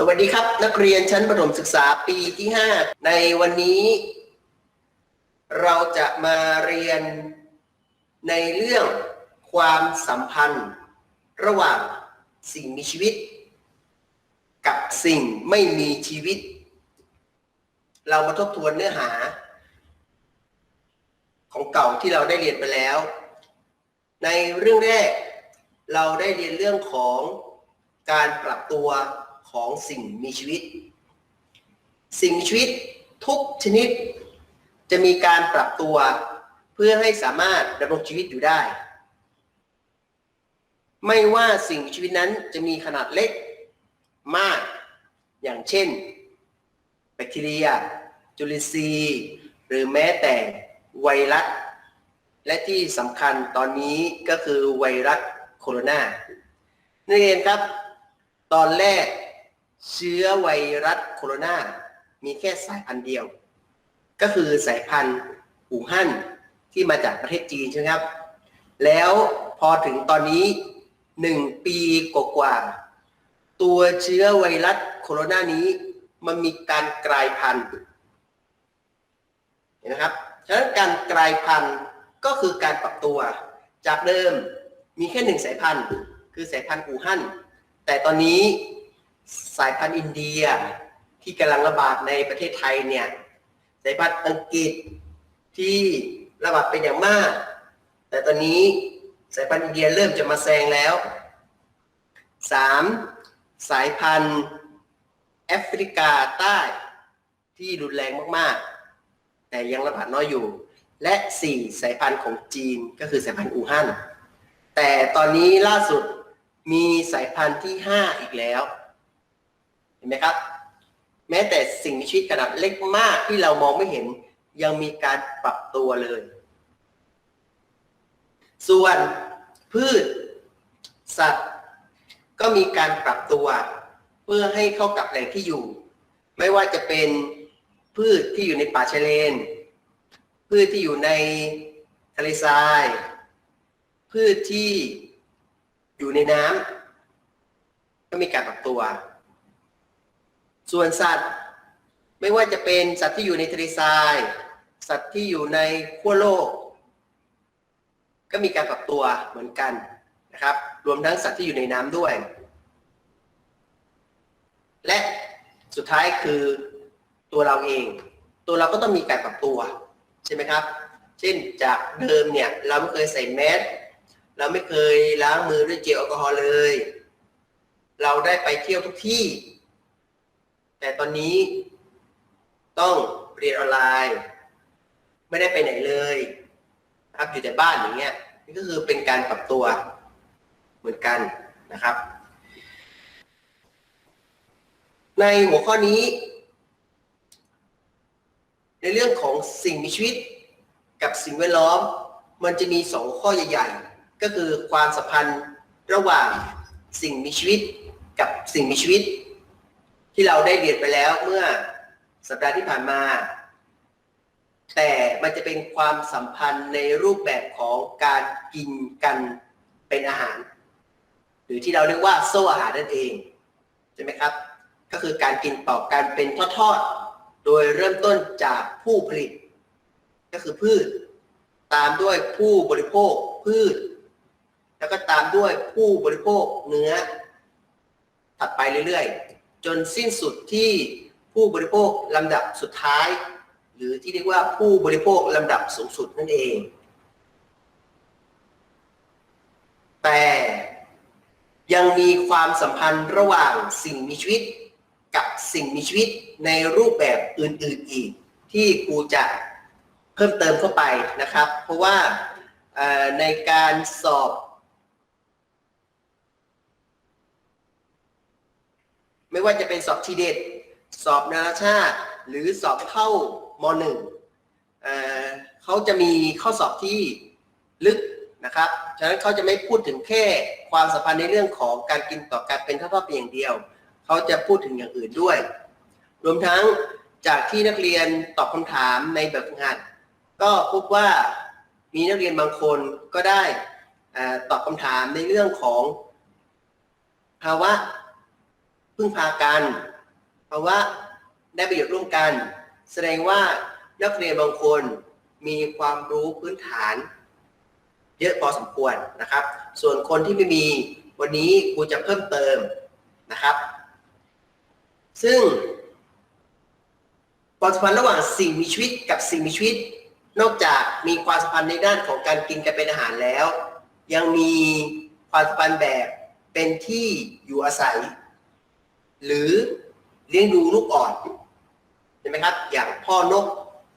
สวัสดีครับ นักเรียนชั้นประถมศึกษาปีที่ 5 ในวันนี้ เราจะมาเรียนในเรื่องความสัมพันธ์ ระหว่างสิ่งมีชีวิต กับสิ่งไม่มีชีวิต เรามาทบทวนเนื้อหา ของเก่าที่เราได้เรียนไปแล้ว ในเรื่องแรก เราได้เรียนเรื่องของการปรับตัว ของสิ่งมีชีวิต สิ่งมีชีวิตทุกชนิด จะมีการปรับตัวเพื่อให้สามารถดำรงชีวิตอยู่ได้ ไม่ว่าสิ่งมีชีวิตนั้นจะมีขนาดเล็กมาก อย่างเช่น แบคทีเรีย จุลินทรีย์ หรือแม้แต่ไวรัส และที่สำคัญตอนนี้ก็คือไวรัสโคโรนานักเรียนครับ ตอนแรก เชื้อไวรัสโคโรนา มีแค่สายพันธุ์เดียว ก็คือสายพันธุ์อู่ฮั่นที่มาจากประเทศจีนใช่ไหมครับ แล้วพอถึงตอนนี้หนึ่งปีกว่าๆตัวเชื้อไวรัสโคโรนานี้ มันมีการกลายพันธุ์เห็นไหมครับ ฉะนั้นการกลายพันธุ์ก็คือการปรับตัว จากเดิมมีแค่หนึ่งสายพันธุ์ คือสายพันธุ์อู่ฮั่นแต่ตอนนี้ สายพันธุ์อินเดียที่กำลังระบาดในประเทศไทยเนี่ยสายพันธุ์อังกฤษที่ระบาดเป็นอย่างมาก แต่ตอนนี้สายพันธุ์อินเดียเริ่มจะมาแซงแล้วสามสายพันธุ์แอฟริกาใต้ที่รุนแรงมากๆ แต่ยังระบาดน้อยอยู่ และสี่สายพันธุ์ของจีนก็คือสายพันธุ์อู่ฮั่นแต่ตอนนี้ล่าสุดมีสายพันธุ์ที่ห้าอีกแล้ว เห็นไหมครับ แม้แต่สิ่งมีชีวิตขนาดเล็กมากที่เรามองไม่เห็นยังมีการปรับตัวเลย ส่วนพืช สัตว์ ก็มีการปรับตัว เพื่อให้เข้ากับแหล่งที่อยู่ ไม่ว่าจะเป็นพืชที่อยู่ในป่าชายเลน พืชที่อยู่ในทะเลทราย พืชที่อยู่ในน้ำก็มีการปรับตัว ส่วนสัตว์ไม่ว่าจะเป็นสัตว์ที่อยู่ในทะเลทราย สัตว์ที่อยู่ในขั้วโลก ก็มีการปรับตัวเหมือนกันนะครับ รวมทั้งสัตว์ที่อยู่ในน้ำด้วย และสุดท้ายคือตัวเราเอง ตัวเราก็ต้องมีการปรับตัวใช่ไหมครับ เช่นจากเดิมเนี่ยเราไม่เคยใส่แมสเราไม่เคยล้างมือด้วยเจลแอลกอฮอล์เลย เราได้ไปเที่ยวทุกที่ แต่ตอนนี้ต้องเรียนออนไลน์ ไม่ได้ไปไหนเลยนะครับอยู่แต่บ้านอย่างเงี้ยนี่ก็คือเป็นการปรับตัวเหมือนกันนะครับ ในหัวข้อนี้ ในเรื่องของสิ่งมีชีวิตกับสิ่งแวดล้อม มันจะมีสองข้อใหญ่ ๆ ก็คือความสัมพันธ์ระหว่างสิ่งมีชีวิตกับสิ่งมีชีวิต ที่เราได้เรียนไปแล้วเมื่อสัปดาห์ที่ผ่านมา แต่มันจะเป็นความสัมพันธ์ในรูปแบบของการกินกันเป็นอาหาร หรือที่เราเรียกว่าโซ่อาหารนั่นเองใช่ไหมครับ ก็คือการกินต่อการเป็นทอดๆโดยเริ่มต้นจากผู้ผลิต ก็คือพืช ตามด้วยผู้บริโภคพืช แล้วก็ตามด้วยผู้บริโภคเนื้อ ถัดไปเรื่อยๆ จนสิ้นสุดที่ผู้บริโภคลำดับสุดท้าย หรือที่เรียกว่าผู้บริโภคลำดับสูงสุดนั่นเอง แต่ยังมีความสัมพันธ์ระหว่างสิ่งมีชีวิต กับสิ่งมีชีวิตในรูปแบบอื่นๆอีก ที่ครูจะเพิ่มเติมเข้าไปนะครับ เพราะว่าในการสอบ ไม่ว่าจะเป็นสอบทีเด็ด สอบนานาชาติ หรือสอบเข้ามหนึ่งเขาจะมีข้อสอบที่ลึกนะครับ ฉะนั้นเขาจะไม่พูดถึงแค่ความสัมพันธ์ในเรื่องของการกินต่อการเป็นทอดเพียางเดียว เขาจะพูดถึงอย่างอื่นด้วย รวมทั้งจากที่นักเรียนตอบคำถามในแบบฝึกหัด ก็พบว่ามีนักเรียนบางคนก็ได้อตอบคำถามในเรื่องของภาวะ พึ่งพากันภาวะได้ประโยชน์ร่วมกัน แสดงว่านักเรียนบางคนมีความรู้พื้นฐาน เยอะพอสมควรนะครับ ส่วนคนที่ไม่มีวันนี้ครูจะเพิ่มเติมนะครับ ซึ่งความสัมพันธ์ระหว่างสิ่งมีชีวิตกับสิ่งมีชีวิต นอกจากมีความสัมพันธ์ในด้านของการกินกันเป็นอาหารแล้ว ยังมีความสัมพันธ์แบบเป็นที่อยู่อาศัย หรือเลี้ยงดูลูกอ่อนใช่ไหมครับ อย่างพ่อนก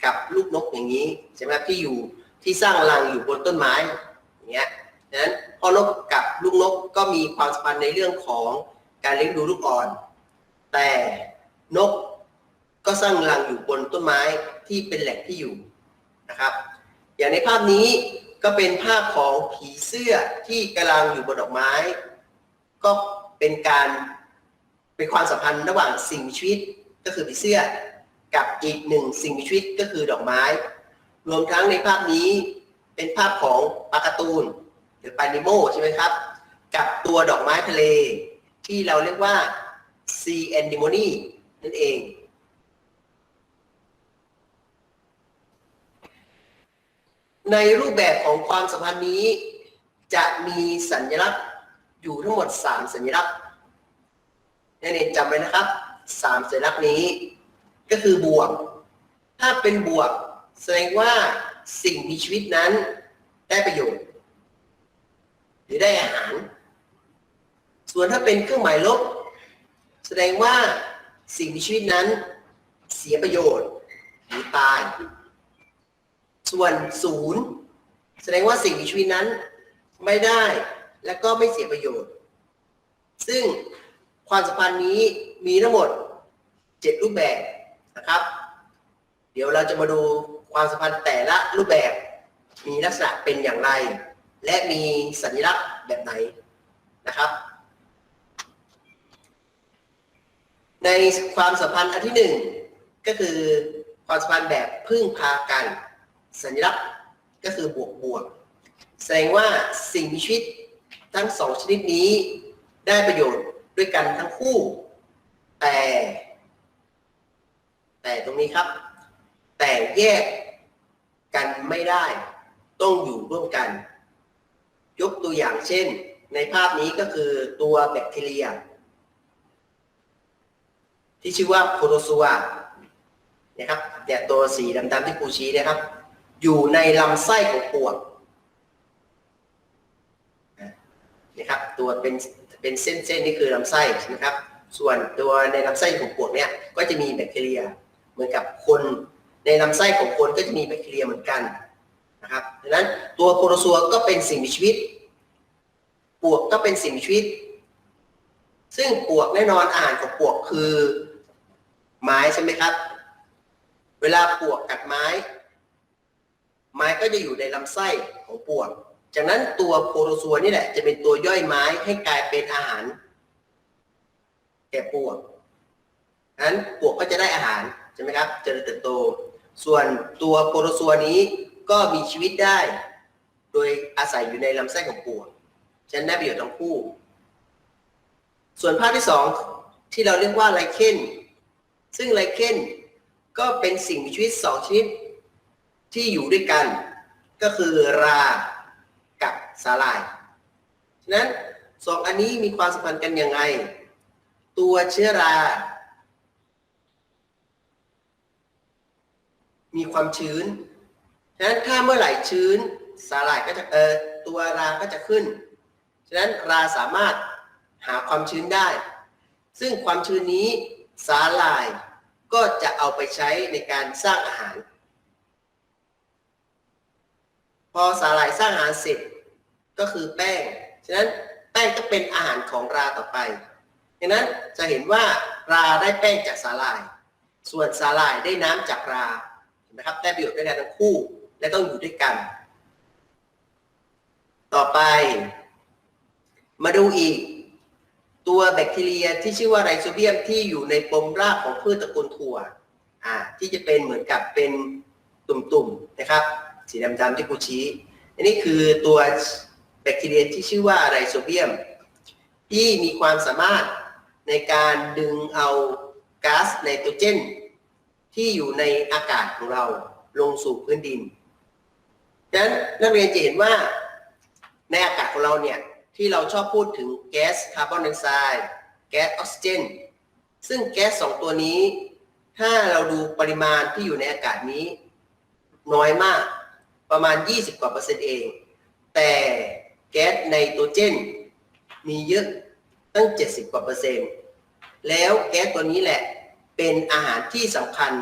กับลูกนกอย่างนี้ใช่ไหมครับที่อยู่ที่สร้างรังอยู่บนต้นไม้อย่างเงี้ยดังนั้นพ่อนกกับลูกนกก็มีความสัมพันธ์ในเรื่องของการเลี้ยงดูลูกอ่อน แต่นกก็สร้างรังอยู่บนต้นไม้ที่เป็นแหล่งที่อยู่นะครับ อย่างในภาพนี้ก็เป็นภาพของผีเสื้อที่กำลังอยู่บนดอกไม้ ก็เป็นการ เป็นความสัมพันธ์ระหว่างสิ่งมีชีวิตก็คือผีเสื้อ กับอีกหนึ่งสิ่งมีชีวิตก็คือดอกไม้ รวมทั้งในภาพนี้เป็นภาพของปลาการ์ตูน หรือปลานิโมใช่ไหมครับ กับตัวดอกไม้ทะเล ที่เราเรียกว่า sea anemone นั่นเอง ในรูปแบบของความสัมพันธ์นี้ จะมีสัญลักษณ์อยู่ทั้งหมด 3 สัญลักษณ์ นักเรียนจำไว้นะครับ3สัญลักษณ์นี้ ก็คือบวก ถ้าเป็นบวก แสดงว่าสิ่งมีชีวิตนั้นได้ประโยชน์ หรือได้อาหาร ส่วนถ้าเป็นเครื่องหมายลบ แสดงว่าสิ่งมีชีวิตนั้น เสียประโยชน์หรือตาย ส่วนศูนย์แสดงว่าสิ่งมีชีวิตนั้นไม่ได้และก็ไม่เสียประโยชน์ ซึ่ง ความสัมพันธ์นี้มีทั้งหมด 7 รูปแบบนะครับ เดี๋ยวเราจะมาดูความสัมพันธ์แต่ละรูปแบบ มีลักษณะเป็นอย่างไร และมีสัญลักษณ์แบบไหนนะครับ ในความสัมพันธ์อันที่หนึ่งก็คือความสัมพันธ์แบบพึ่งพากัน สัญลักษณ์ก็คือบวกบวกแสดงว่าสิ่งมีชีวิตทั้งสองชนิดนี้ได้ประโยชน์ ด้วยกันทั้งคู่ แต่ แต่ตรงนี้ครับ แต่แยกกันไม่ได้ ต้องอยู่ร่วมกัน ยกตัวอย่างเช่น ในภาพนี้ก็คือตัวแบคทีเรีย ที่ชื่อว่าโพโรซัวนะครับเนี่ยตัวสีดำๆที่ครูชี้นะครับ อยู่ในลำไส้ของปวกนะครับตัวเป็น เป็นเส้นๆนี่คือลำไส้นะครับ ส่วนตัวในลำไส้ของปวกเนี่ยก็จะมีแบคทีเรีย เหมือนกับคนในลำไส้ของคนก็จะมีแบคทีเรียเหมือนกันนะครับดังนั้นตัวโพโรซัวก็เป็นสิ่งมีชีวิต ปวกก็เป็นสิ่งมีชีวิต ซึ่งปวกแน่นอนอาหารของปวกคือ ไม้ใช่ไหมครับ เวลาปวกกัดไม้ ไม้ก็จะอยู่ในลำไส้ของปวก จากนั้นตัวโพโรซัวนี่แหละ จะเป็นตัวย่อยไม้ให้กลายเป็นอาหาร แก่ปวกนั้นปวกก็จะได้อาหารใช่ไหมครับจริญเติบโต ส่วนตัวโพโรซัวนี้ก็มีชีวิตได้ โดยอาศัยอยู่ในลำไส้ของปวกฉะนั้นได้ประโยชน์ทั้งคู่ ส่วนภาพที่สองที่เราเรียกว่าไลเคนซึ่งไลเคนก็เป็นสิ่งมีชีวิตสองชนิดที่อยู่ด้วยกัน ก็คือรา สาลาย ฉะนั้นสองอันนี้มีความสัมพันธ์กันยังไง ตัวเชื้อรา มีความชื้น ฉะนั้นถ้าเมื่อไหร่ชื้นสาหร่ายก็จะเออตัวราก็จะขึ้น ฉะนั้นราสามารถหาความชื้นได้ ซึ่งความชื้นนี้สาหร่ายก็จะเอาไปใช้ในการสร้างอาหาร พอสาหร่ายสร้างอาหารเสร็จ ก็คือแป้ง ฉะนั้นแป้งก็เป็นอาหารของราต่อไปดังนั้นจะเห็นว่าราได้แป้งจากสาหร่าย ส่วนสาหร่ายได้น้ำจากราเห็นไหมครับได้ประโยชน์ด้วยกันทั้งคู่และต้องอยู่ด้วยกัน ต่อไป มาดูอีก ตัวแบคทีเรียที่ชื่อว่าไรโซเบียมที่อยู่ในปมรากของพืชตระกูลถั่วอ่าที่จะเป็นเหมือนกับเป็นตุ่มๆนะครับ สีดำๆที่กูชี้อันนี้คือตัว แบคทีเรียที่ชื่อว่าไรโซเบียม ที่มีความสามารถในการดึงเอาก๊าซไนโตรเจน ที่อยู่ในอากาศของเราลงสู่พื้นดินดังนั้นนักเรียนจะเห็นว่าในอากาศของเราเนี่ยที่เราชอบพูดถึงแก๊สคาร์บอนไดออกไซด์แก๊สออกซิเจน ซึ่งแก๊สสองตัวนี้ ถ้าเราดูปริมาณที่อยู่ในอากาศนี้ น้อยมากประมาณ 20 กว่าเปอร์เซ็นต์เอง แต่ แก๊สไนโตรเจน มีเยอะตั้ง 70 กว่าเปอร์เซ็นต์ แล้วแก๊สตัวนี้แหละเป็นอาหารที่สำคัญ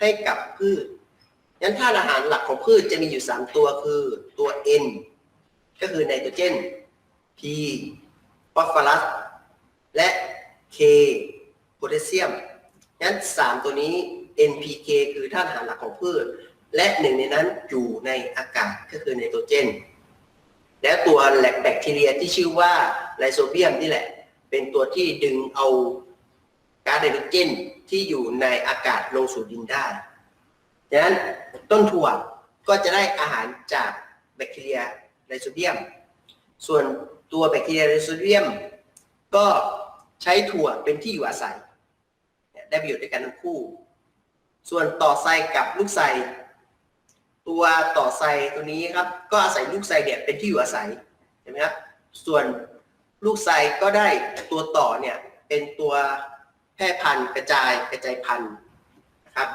ให้กับพืชงั้นธาตุอาหารหลักของพืชจะมีอยู่ 3 ตัวคือตัว N ก็คือไนโตรเจน P ฟอสฟอรัส และ K โพแทสเซียม งั้น 3 ตัวนี้ NPK คือธาตุอาหารหลักของพืช และหนึ่งในนั้นอยู่ในอากาศก็คือไนโตรเจน และตัวแหลกแบคทีเรียที่ชื่อว่าไลโซเบียมนี่แหละ เป็นตัวที่ดึงเอาก๊าซไนโตรเจนที่อยู่ในอากาศลงสู่ดินได้ดังนั้นต้นถั่วก็จะได้อาหารจากแบคทีเรียไลโซเบียม ส่วนตัวแบคทีเรียไลโซเบียม ก็ใช้ถั่วเป็นที่อยู่อาศัย ได้ประโยชน์ด้วยกันทั้งคู่ ส่วนต่อไส้กับลูกไส้ ตัวต่อไส้ตัวนี้ครับ ก็อาศัยลูกไส้เนี่ยเป็นที่อยู่อาศัยเห็นไหมครับส่วนลูกไส้ก็ได้ตัวต่อเนี่ยเป็นตัวแพร่พันธุ์กระจายกระจายพันธุ์นะครับ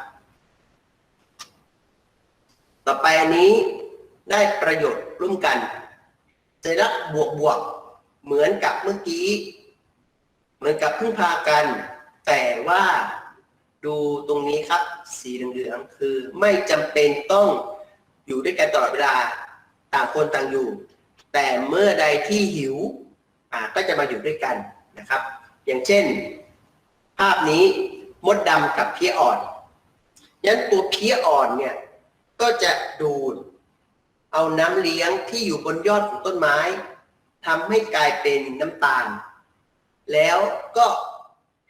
ต่อไปอันนี้ได้ประโยชน์ร่วมกันสัญลักษณ์บวกบวกเหมือนกับเมื่อกี้ เหมือนกับพึ่งพากัน แต่ว่าดูตรงนี้ครับ สีเหลืองๆคือไม่จำเป็นต้อง อยู่ด้วยกันตลอดเวลาต่างคนต่างอยู่ แต่เมื่อใดที่หิวอ่าก็จะมาอยู่ด้วยกันนะครับ อย่างเช่น ภาพนี้มดดำกับเพี้ยอ่อนยันตัวเพี้ยอ่อนเนี่ยก็จะดูด เอาน้ำเลี้ยงที่อยู่บนยอดของต้นไม้ทำให้กลายเป็นน้ำตาล แล้วก็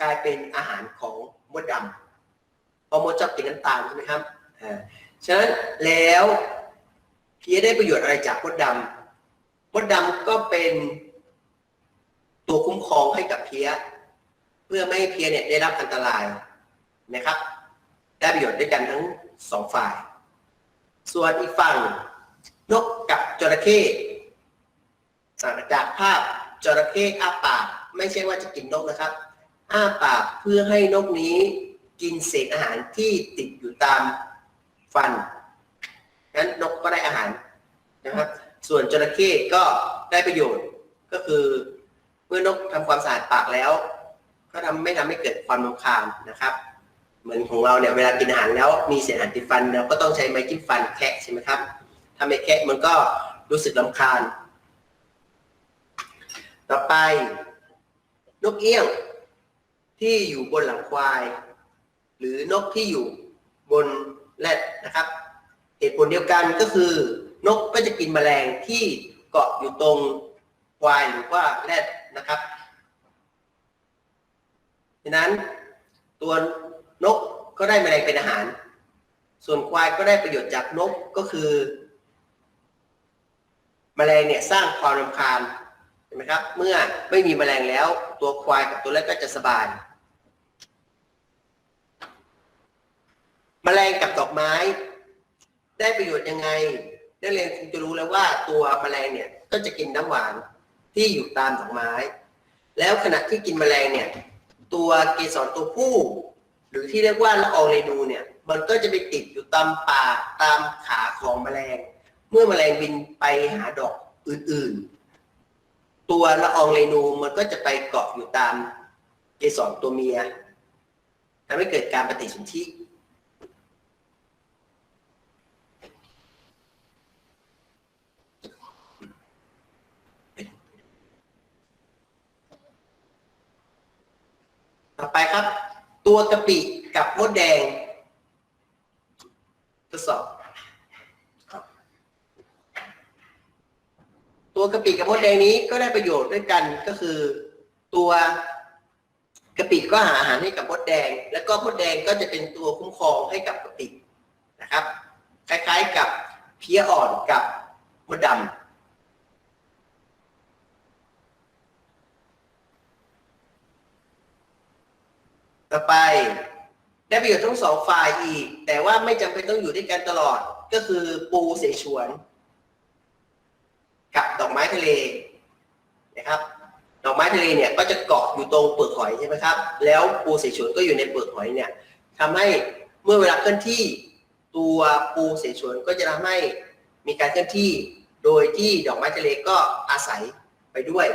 กลายเป็นอาหารของมดดำเพราะมดชอบกินน้ำตาลใช่ไหมครับ ฉะนั้นแล้วเพียได้ประโยชน์อะไรจากมดดำมดดำก็เป็นตัวคุ้มครองให้กับเพียเพื่อไม่ให้เพียเนี่ยได้รับอันตรายนะครับ ได้ประโยชน์ด้วยกันทั้งสองฝ่าย ส่วนอีกฝั่งนกกับจระเข้จากภาพจระเข้อ้าปากไม่ใช่ว่าจะกินนกนะครับ อ้าปากเพื่อให้นกนี้กินเศษอาหารที่ติดอยู่ตาม ฟันนั้นนกก็ได้อาหารนะครับ ส่วนจระเข้ก็ได้ประโยชน์ก็คือเมื่อนกทำความสะอาดปากแล้ว ก็ทำไม่ทำให้เกิดความรำคาญนะครับ เหมือนของเราเนี่ยเวลากินอาหารแล้วมีเศษอาหารติดฟันเราก็ต้องใช้ไม้จิ้มฟันแคะใช่ไหมครับถ้าไม่แคะมันก็รู้สึกลำคาญ ต่อไป นกเอี้ยงที่อยู่บนหลังควาย หรือนกที่อยู่บน แรดนะครับ เหตุผลเดียวกันก็คือนกก็จะกินแมลงที่เกาะอยู่ตรงควายหรือว่าแรดนะครับดังนั้นตัวนกก็ได้แมลงเป็นอาหาร ส่วนควายก็ได้ประโยชน์จากนกก็คือ แมลงเนี่ยสร้างความรำคาญเห็นไหมครับ เมื่อไม่มีแมลงแล้ว ตัวควายกับตัวแรดก็จะสบาย แมลงกับดอกไม้ ได้ประโยชน์ยังไงนักเรียนคงจะรู้แล้วว่าตัวแมลงเนี่ยก็จะกินน้ำหวานที่อยู่ตามดอกไม้ แล้วขณะที่กินแมลงเนี่ย ตัวเกสรตัวผู้ หรือที่เรียกว่าละอองเรนูเนี่ย มันก็จะไปติดอยู่ตามปากตามขาของแมลง เมื่อแมลงบินไปหาดอกอื่นๆ ตัวละอองเรนูมันก็จะไปเกาะอยู่ตามเกสรตัวเมียทำให้เกิดการปฏิสนธิ ต่อไปครับ ตัวกะปิกับมดแดงทดสอบตัวกะปิกับมดแดงนี้ก็ได้ประโยชน์ด้วยกันก็คือ ตัวกะปิก็หาอาหารให้กับมดแดง แล้วก็มดแดงก็จะเป็นตัวคุ้มครองให้กับกะปินะครับ คล้ายๆกับเพี้ยอ่อนกับมดดำ ต่อไปได้ประโยชน์ทั้งสองฝ่ายอีก แต่ว่าไม่จำเป็นต้องอยู่ด้วยกันตลอด ก็คือปูเสฉวน กับดอกไม้ทะเลนะครับ ดอกไม้ทะเลเนี่ยก็จะเกาะอยู่ตรงเปลือกหอยใช่ไหมครับ แล้วปูเสฉวนก็อยู่ในเปลือกหอยเนี่ยทำให้เมื่อเวลาเคลื่อนที่ตัวปูเสฉวนก็จะทำให้มีการเคลื่อนที่ โดยที่ดอกไม้ทะเลก็อาศัยไปด้วย